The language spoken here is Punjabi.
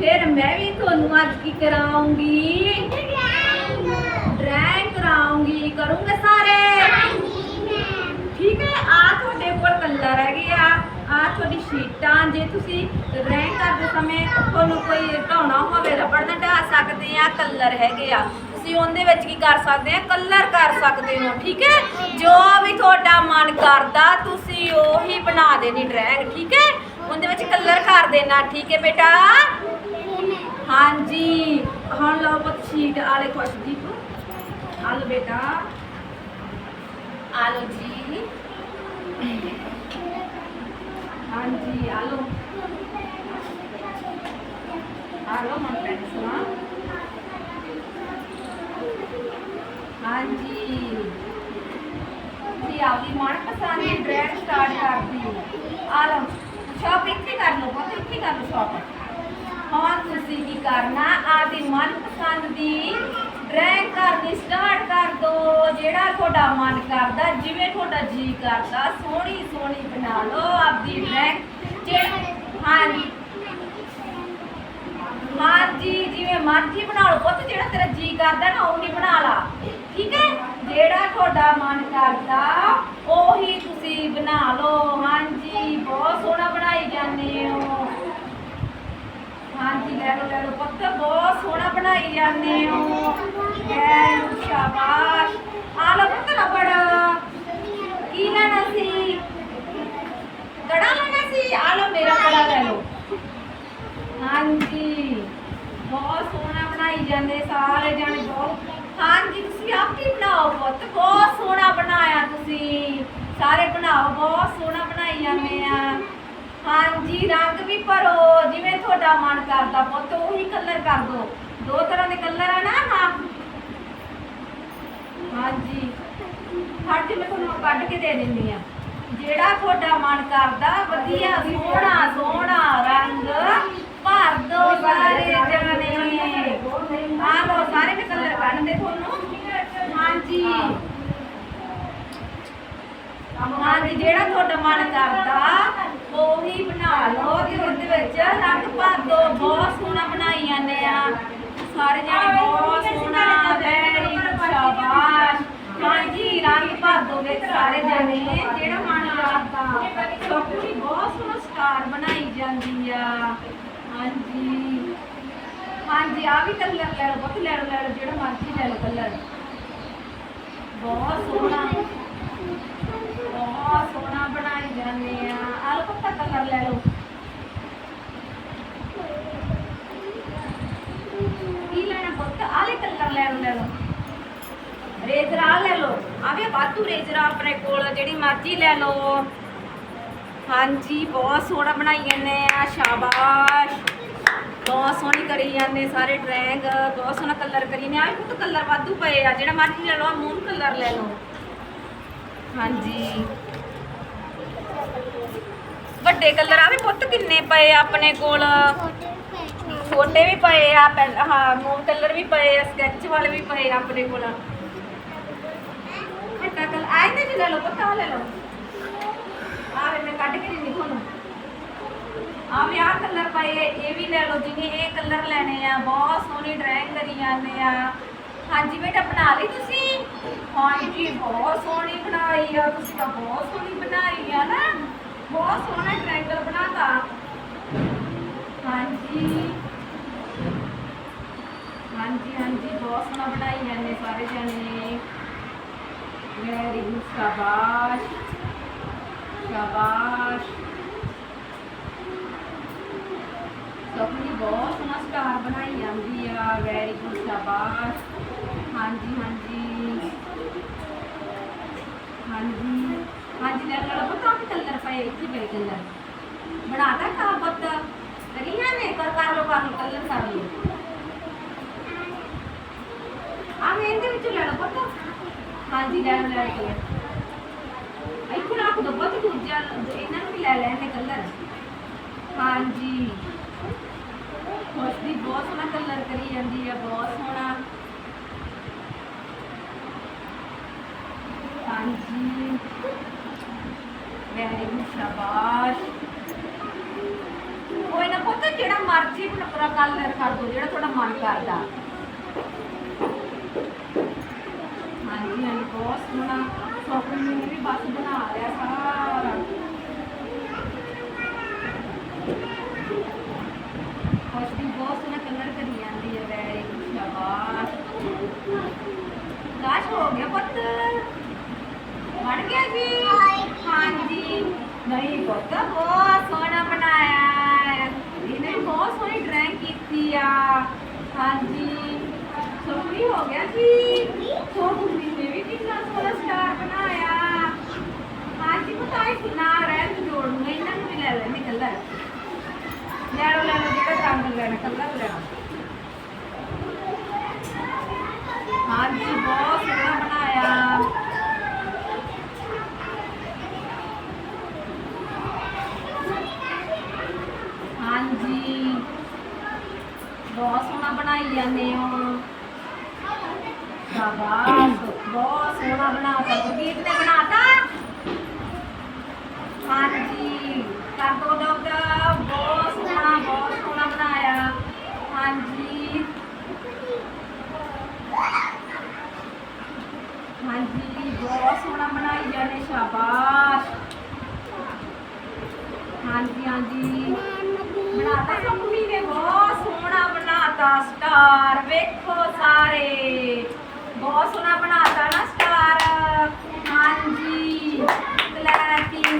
ਫਿਰ ਮੈਂ ਵੀ ਤੁਹਾਨੂੰ ਅੱਜ ਕੀ ਕਰਾਉਂਗੀ? ਡਰਾਇੰਗ ਕਰਾਉਂਗੀ। ਕਰੂੰਗੇ ਸਾਰੇ? ਠੀਕ ਹੈ, ਆ ਤੁਹਾਡੇ ਕੋਲ ਕਲਰ ਹੈਗੇ ਆ ਆ ਤੁਹਾਡੀ ਸ਼ੀਟਾਂ, ਜੇ ਤੁਸੀਂ ਡਰਾਇੰਗ ਕਰਦੇ ਸਮੇਂ ਤੁਹਾਨੂੰ ਕੋਈ ਢਾਉਣਾ ਹੋਵੇ, ਰਬੜ ਨਾਲ ਢਾ ਸਕਦੇ ਆ, ਕਲਰ ਹੈਗੇ ਆ। ਤੁਸੀਂ ਉਹਦੇ ਵਿੱਚ ਕੀ ਕਰ ਸਕਦੇ ਆ? ਕਲਰ ਕਰ ਸਕਦੇ ਹੋ, ਠੀਕ ਹੈ? ਜੋ ਵੀ ਤੁਹਾਡਾ ਮਨ ਕਰਦਾ, ਤੁਸੀਂ ਉਹੀ ਬਣਾ ਦੇਣੀ ਡਰਾਇੰਗ, ਠੀਕ ਹੈ? ਉਹਦੇ ਵਿੱਚ ਕਲਰ ਕਰ ਦੇਣਾ, ਠੀਕ ਹੈ ਬੇਟਾ? ਹਾਂਜੀ ਹੁਣ ਲਓ ਪੁੱਤ ਸ਼ੀਟ ਆਲੇ ਖੁਸ਼ਦੀਪ ਆ ਲਓ ਬੇਟਾ। ਆ ਲਓ ਜੀ। ਹਾਂਜੀ ਆ ਲਓ ਆ ਲਓ ਮਨ ਪੈਨਸਲਾਂ ਹਾਂਜੀ। ਤੁਸੀਂ ਆਪਦੀ ਮਨਪਸੰਦ ਦੀ ਡਰਾਇੰਗ ਸਟਾਰਟ ਕਰਦੀ ਆ ਲਓ ਸ਼ਾਪ ਇੱਥੇ ਕਰ ਲਓ ਬਹੁਤ ਇੱਥੇ ਕਰ ਲਓ ਸ਼ਾਪ ਹਾਂ ਤੁਸੀਂ ਕੀ ਕਰਨਾ ਆਪਦੀ ਮਨਪਸੰਦ ਦੀ ਡਰਾਇੰਗ ਕਰਨੀ ਸਟਾਰਟ ਕਰ ਦੋ। ਜਿਹੜਾ ਤੁਹਾਡਾ ਮਨ ਕਰਦਾ, ਜਿਵੇਂ ਤੁਹਾਡਾ ਜੀ ਕਰਦਾ, ਸੋਹਣੀ ਸੋਹਣੀ ਬਣਾ ਲਓ ਆਪਦੀ ਡਰਾਇੰਗ ਜਿਹੜਾ ਹਾਂਜੀ। ਹਾਂਜੀ, ਜਿਵੇਂ ਮਰਜ਼ੀ ਬਣਾ ਲਓ। ਪੁੱਤ, ਜਿਹੜਾ ਤੇਰਾ ਜੀ ਕਰਦਾ ਨਾ, ਉਹ ਨਹੀਂ ਬਣਾ ਲਾ। ਠੀਕ ਹੈ? ਜਿਹੜਾ ਤੁਹਾਡਾ ਮਨ ਕਰਦਾ ਉਹੀ ਤੁਸੀਂ ਬਣਾ ਲਓ ਹਾਂਜੀ ਬਹੁਤ ਸੋਹਣਾ ਬਣਾਈ ਜਾਂਦੇ ਹੋ ਹਾਂਜੀ ਲੈ ਪੁੱਤ, ਬਹੁਤ ਸੋਹਣਾ ਬਣਾਈ ਜਾਂਦੇ ਹੋ। ਐ ਸ਼ਾਬਾਸ਼। ਆ ਲਓ ਪੁੱਤ ਰਬੜ। ਕੀ ਲੈਣਾ ਸੀ? ਕੜਾ ਲੈਣਾ ਸੀ? ਆ ਲਓ ਮੇਰਾ ਕੜਾ ਲੈ ਲਓ ਹਾਂਜੀ। ਬਹੁਤ ਸੋਹਣਾ ਬਣਾਈ ਜਾਂਦੇ ਸਾਰੇ ਜਾਣੇ, ਬਹੁਤ। ਹਾਂਜੀ, ਤੁਸੀਂ ਆਪ ਕੀ ਬਣਾਓ ਪੁੱਤ। ਬਹੁਤ ਸੋਹਣਾ ਬਣਾਇਆ ਤੁਸੀਂ। ਸਾਰੇ ਬਣਾਓ, ਬਹੁਤ ਸੋਹਣਾ ਬਣਾਈ ਜਾਂਦੇ ਆ। ਹਾਂਜੀ, ਰੰਗ ਵੀ ਭਰੋ, ਜਿਵੇਂ ਤੁਹਾਡਾ ਮਨ ਕਰਦਾ ਪੁੱਤ, ਉਹੀ ਕਲਰ ਕਰ ਦੋ। ਦੋ ਤਰ੍ਹਾਂ ਦੇ ਕਲਰ ਆ ਨਾ, ਹਾਂ। ਹਾਂਜੀ। ਹੱਟ ਮੈਂ ਤੁਹਾਨੂੰ ਕੱਢ ਕੇ ਦੇ ਦਿੰਦੀ ਆ। ਜਿਹੜਾ ਤੁਹਾਡਾ ਮਨ ਕਰਦਾ, ਵਧੀਆ, ਸੋਹਣਾ ਸੋਹਣਾ ਰੰਗ ਭਰ ਦੋ ਸਾਰੇ ਜਾਣੇ। ਆ ਲੋ ਸਾਰੇ ਦੇ ਕਲਰ ਕੱਢ ਤੁਹਾਨੂੰ। ਹਾਂਜੀ। ਹਾਂਜੀ, ਜਿਹੜਾ ਤੁਹਾਡਾ ਮਨ ਕਰਦਾ ਲਓ ਤੇ ਉਹਦੇ ਵਿੱਚ ਰੰਗ ਭਰ ਦੋ ਬਹੁਤ ਸੋਹਣਾ ਬਣਾਈ ਜਾਂਦੇ ਆ। ਸਾਰੇ ਜਾਣੇ ਬਹੁਤ ਸੋਹਣਾ ਵੈਰੀ ਸ਼ਾਬਾਸ਼। ਹਾਂਜੀ ਰੰਗ ਭਰ ਦੋ ਵਿੱਚ ਸਾਰੇ ਜਾਣੇ। ਜਿਹੜਾ ਮਨ ਕਰਦਾ। ਛੋਟੀ ਬਹੁਤ ਸੋਹਣਾ ਸਟਾਰ ਬਣਾਈ ਜਾਂਦੀ ਆ। ਹਾਂਜੀ। ਹਾਂਜੀ ਆ ਵੀ ਕਲਰ ਲੈ ਲਓ ਬਹੁਤ ਲੈ ਲਓ ਜਿਹੜਾ ਮਰਜ਼ੀ ਲੈ ਲਓ ਕਲਰ ਬਹੁਤ ਸੋਹਣਾ। ਬਹੁਤ ਸੋਹਣਾ ਬਣਾਈ ਜਾਂਦੇ ਆ। ਆਹ ਲਓ ਪੱਤਾ ਕਲਰ ਲੈ ਲਓ ਕੀ ਲੈਣਾ ਪੁੱਤ ਆਲੇ ਕਲਰ ਲੈ ਲਓ ਲੈ ਲਓ ਰੇਜਰਾ ਲੈ ਲਓ। ਆਵੇ ਬਾਤੂ ਰੇਜ਼ਰ ਆਪਣੇ ਕੋਲ, ਜਿਹੜੀ ਮਰਜ਼ੀ ਲੈ ਲਓ। ਹਾਂਜੀ, ਬਹੁਤ ਸੋਹਣਾ ਬਣਾਈ ਜਾਂਦੇ ਆ, ਸ਼ਾਬਾਸ਼। ਬਹੁਤ ਸੋਹਣੀ ਕਰੀ ਜਾਂਦੇ ਸਾਰੇ ਡਰਾਇੰਗ, ਬਹੁਤ ਸੋਹਣਾ ਕਲਰ ਕਰੀ ਨੇ ਆਹ ਪੁੱਤ ਕਲਰ ਵਾਧੂ ਪਏ ਆ, ਜਿਹੜਾ ਮਰਜ਼ੀ ਲੈ ਲਓ ਮੂਨ ਕਲਰ ਲੈ ਲਓ। ਹਾਂਜੀ। ਵੱਡੇ ਕਲਰ ਆ ਵੀ ਪੁੱਤ ਕਿੰਨੇ ਪਏ ਆ ਆਪਣੇ ਕੋਲ? ਛੋਟੇ ਵੀ ਪਏ ਆ, ਪਹਿਲ- ਹਾਂ ਮੂਨ ਕਲਰ ਵੀ ਪਏ ਆ ਸਕੈਚ ਵਾਲੇ ਵੀ ਪਏ ਆ ਆਪਣੇ ਕੋਲ ਵੱਡਾ ਕਲਰ ਆਏ ਨੇ ਜੀ ਲੈ ਲਓ ਪੁੱਤ ਲੈ ਲਓ। ਆ ਮੈਂ ਕੱਢ ਕੇ ਦਿੰਦੀ ਤੁਹਾਨੂੰ। ਆ ਵੀ ਆਹ ਕਲਰ ਪਏ ਇਹ ਵੀ ਲੈ ਲਓ ਜਿਵੇਂ ਇਹ ਕਲਰ ਲੈਣੇ ਆ, ਬਹੁਤ ਸੋਹਣੀ ਡਰਾਇੰਗ ਕਰੀ ਜਾਂਦੇ ਆ। ਹਾਂਜੀ ਬੇਟਾ, ਬਣਾ ਲਈ ਤੁਸੀਂ? ਹਾਂਜੀ, ਬਹੁਤ ਸੋਹਣੀ ਬਣਾਈ ਆ, ਤੁਸੀਂ ਤਾਂ ਬਹੁਤ ਸੋਹਣੀ ਬਣਾਈ ਆ ਨਾ। ਬਹੁਤ ਸੋਹਣਾ ਟ੍ਰਾਇੰਗਲ ਬਣਾਤਾ। ਹਾਂਜੀ। ਹਾਂਜੀ ਹਾਂਜੀ, ਬਹੁਤ ਸੋਹਣਾ ਬਣਾਈ ਜਾਂਦੇ ਸਾਰੇ ਜਣੇ। ਵੈਰੀ ਗੁੱਡ ਸ਼ਾਬਾਸ਼ ਸ਼ਾਬਾਸ਼ ਸਪਨੀ ਬਹੁਤ ਸੋਹਣਾ ਸਟਾਰ ਬਣਾਈ ਜਾਂਦੀ ਆ ਵੈਰੀ ਗੁੱਡ ਸ਼ਾਬਾਸ਼ ਹਾਂਜੀ ਹਾਂਜੀ। ਹਾਂਜੀ। ਹਾਂਜੀ, ਲੈ ਲਓ ਪਤਾ ਕਿ ਕਲਰ ਪਏ, ਇੱਥੇ ਪਏ ਕਲਰ ਬਣਾਤਾ ਕਾ ਪੁੱਤ। ਕਰੀਆਂ ਨੇ, ਕਰ ਕਰ ਲੋ ਕਰ ਲੋ ਕਲਰ ਕਰ ਲੋ ਆ ਮੈਂ ਇਹਦੇ ਵਿੱਚ ਲੈ ਹਾਂਜੀ, ਲੈ ਲੈ ਲਓ ਕਲਰ ਇੱਥੇ ਰੱਖ ਦੋ ਪੁੱਤ, ਦੂਜਾ ਇਹਨਾਂ ਨੂੰ ਵੀ ਲੈ ਲੈਣੇ ਕਲਰ। ਹਾਂਜੀ। ਖੁਸ਼ਦੀ ਬਹੁਤ ਸੋਹਣਾ ਕਲਰ ਕਰੀ ਜਾਂਦੀ ਆ, ਬਹੁਤ ਸੋਹਣਾ। ਹਾਂਜੀ। ਵੈਰੀ ਗੁੱਡ, ਸ਼ਾਬਾਸ਼। ਕੋਈ ਨਾ ਪੁੱਤ, ਜਿਹੜਾ ਮਰਜ਼ੀ ਬਣਾ ਕਲਰ ਕਰ ਦੋ, ਜਿਹੜਾ ਤੁਹਾਡਾ ਮਨ ਕਰਦਾ। ਹਾਂਜੀ ਬਹੁਤ ਸੋਹਣਾ ਸ਼ੌਪਿੰਗ ਨੂੰ ਵੀ ਬਸ ਬਣਾ ਲਿਆ ਸਾਰਾ। ਕੁਛ ਵੀ ਬਹੁਤ ਸੋਹਣਾ ਕਲਰ ਕਰੀ ਜਾਂਦੀ ਹੈ ਵੈਰੀ, ਸ਼ਾਬਾਸ਼। ਲਾਸ਼ ਹੋ ਗਿਆ ਪੁੱਤ। ਬਣ ਗਿਆ ਜੀ? ਹਾਂਜੀ। ਨਹੀਂ ਪੁੱਤ, ਬਹੁਤ ਸੋਹਣਾ ਬਣਾਇਆ ਹੈ। ਇਹਨੇ ਬਹੁਤ ਸੋਹਣੀ ਡਰਾਇੰਗ ਕੀਤੀ ਆ। ਹਾਂਜੀ। ਸੋਹਣੀ ਹੋ ਗਿਆ ਜੀ? ਸੋਹਣੀ। ਨੇ ਵੀ ਕਿੰਨਾ ਸੋਹਣਾ ਸਟਾਰ ਬਣਾਇਆ ਨਾ ਰਹਿ ਜੋੜ ਨੂੰ ਇਹਨਾਂ ਨੂੰ ਵੀ ਲੈ ਲੈਣੇ ਕਲਰ ਲੈ ਲਓ ਲੈ ਲਓ, ਜਿਹੜਾ ਰੰਗ ਲੈਣਾ ਕਲਰ ਲੈਣਾ। ਹਾਂਜੀ ਬਹੁਤ ਸੋਹਣਾ ਬਣਾਇਆ। ਹਾਂਜੀ। ਬਹੁਤ ਸੋਹਣਾ ਬਣਾਈ ਜਾਂਦੇ ਹੋ। ਸ਼ਾਬਾਸ਼। ਬਹੁਤ ਸੋਹਣਾ ਬਣਾਤਾ। ਗੁਰਦੀਪ ਨੇ ਬਣਾਤਾ। ਹਾਂਜੀ। ਕਰ ਦੋ ਦੋ ਬਹੁਤ ਸੋਹਣਾ ਬਹੁਤ ਸੋਹਣਾ ਬਣਾਇਆ। ਹਾਂਜੀ। ਹਾਂਜੀ। ਬਹੁਤ ਸੋਹਣਾ ਬਣਾਈ ਜਾਂਦੇ ਸ਼ਾਬਾਸ਼। ਹਾਂਜੀ ਹਾਂਜੀ। ਬਣਾਤਾ ਕੰਪਨੀ ਨੇ। ਬਹੁਤ ਸੋਹਣਾ ਬਣਾਤਾ। ਸਟਾਰ ਵੇਖੋ ਸਾਰੇ। ਬਹੁਤ ਸੋਹਣਾ ਬਣਾਤਾ ਨਾ ਸਟਾਰ। ਹਾਂਜੀ। ਕਲੈਰ 3